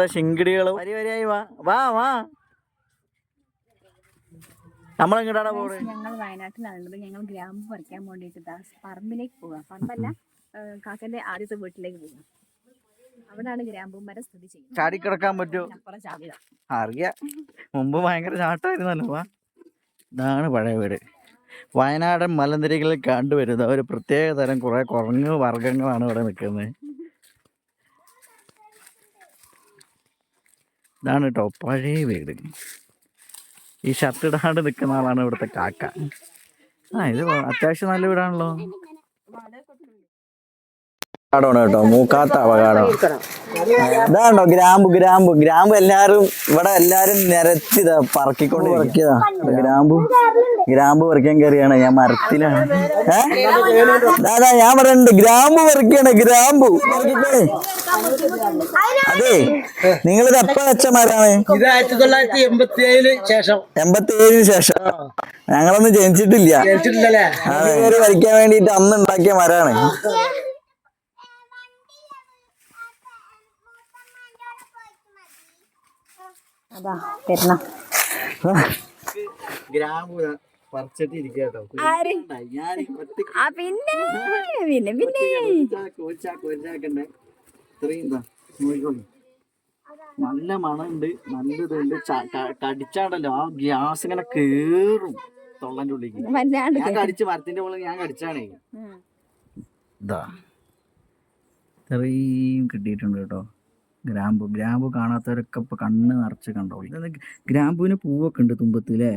മൊത്തം ശിങ്കിടികളും. വരി വരിയായി വാ. വാ വാ. നമ്മളെങ്ങോട്ടാണ് പോകുന്നത് ഞങ്ങൾ വയനാട്ടിലാണുള്ളത്. ഞങ്ങൾ ഗ്രാമ്പ് പറിക്കാൻ വേണ്ടിട്ട് ദാ പറമ്പിലേക്ക് പോകാം പറമ്പല്ല കാക്കന്റെ ആദ്യത്തെ വീട്ടിലേക്ക് പോകാം അവിടാണ് ഗ്രാമ്പൂ മരം സ്ഥിതി ചെയ്യുന്നത്. പറ്റുമോ അപ്പുറം ചാടിയതാ. അറിയാം. മുമ്പ് ഭയങ്കര ചാട്ടായിരുന്നല്ലോ വാ. ഇതാണ് പഴയ വീട്. വയനാടൻ മലനിരകളിൽ കണ്ടുവരുന്ന ഒരു പ്രത്യേക തരം കുറെ കുറഞ്ഞ വർഗങ്ങളാണ് ഇവിടെ നിൽക്കുന്നത്. ഇതാണ് കേട്ടോ പഴയ വീട്. ഈ ഷർട്ട് ഇടാണ്ട് നിൽക്കുന്ന ആളാണ് ഇവിടുത്തെ കാക്ക. ആ ഇത് അത്യാവശ്യം നല്ല വീടാണല്ലോ. അപകടമാണ് കേട്ടോ. മൂക്കാത്ത അപകടം ഇതാണ്ടോ ഗ്രാമ്പു? ഗ്രാമ്പു. ഗ്രാമ്പു എല്ലാരും ഇവിടെ എല്ലാരും നിരത്തിതാ പറക്കിക്കൊണ്ട് പറക്കിയതാ. ഗ്രാമ്പു. ഗ്രാമ്പു പറിക്കാൻ കയറിയാണ് ഞാൻ മരത്തിലാണ്. ഏതാ ദാ, ദാ, ഞാൻ പറയണ്ട് ഗ്രാമ്പു പറിക്കാണ്. ഗ്രാമ്പു. അതെ നിങ്ങളിത് എപ്പ വെച്ച മരാണ് ഇത് ആയിരത്തി തൊള്ളായിരത്തി എൺപത്തി ഏഴിന് ശേഷം. എൺപത്തി ഏഴിന് ശേഷം ഞങ്ങളൊന്നും ജനിച്ചിട്ടില്ല കയറി വരയ്ക്കാൻ വേണ്ടിട്ട് അന്ന് ഉണ്ടാക്കിയ മരാണ് അതാ പിന്നെ പിന്നെ പിന്നെ. നല്ല മണമുണ്ട് നല്ല ഇതുണ്ട്. കടിച്ചാണല്ലോ ആ ഗ്യാസ് ഇങ്ങനെ കേറും തൊള്ളന്റെ ഉള്ളിലേക്ക്. വല്ലാണ്ട് ഞാൻ കടിച്ച് മരത്തിന്റെ മുകളിൽ ഞാൻ കടിച്ചാണേ. ഇതാ ഇത്രയും കിട്ടിയിട്ടുണ്ട് കേട്ടോ. ഗ്രാമ്പു ഗ്രാമ്പു കാണാത്തവരൊക്കെ ഇപ്പൊ കണ്ണ് നിറച്ച് കണ്ടോളി. ഗ്രാമ്പുവിന് പൂവൊക്കെ ഉണ്ട് തുമ്പത്ത് അല്ലേ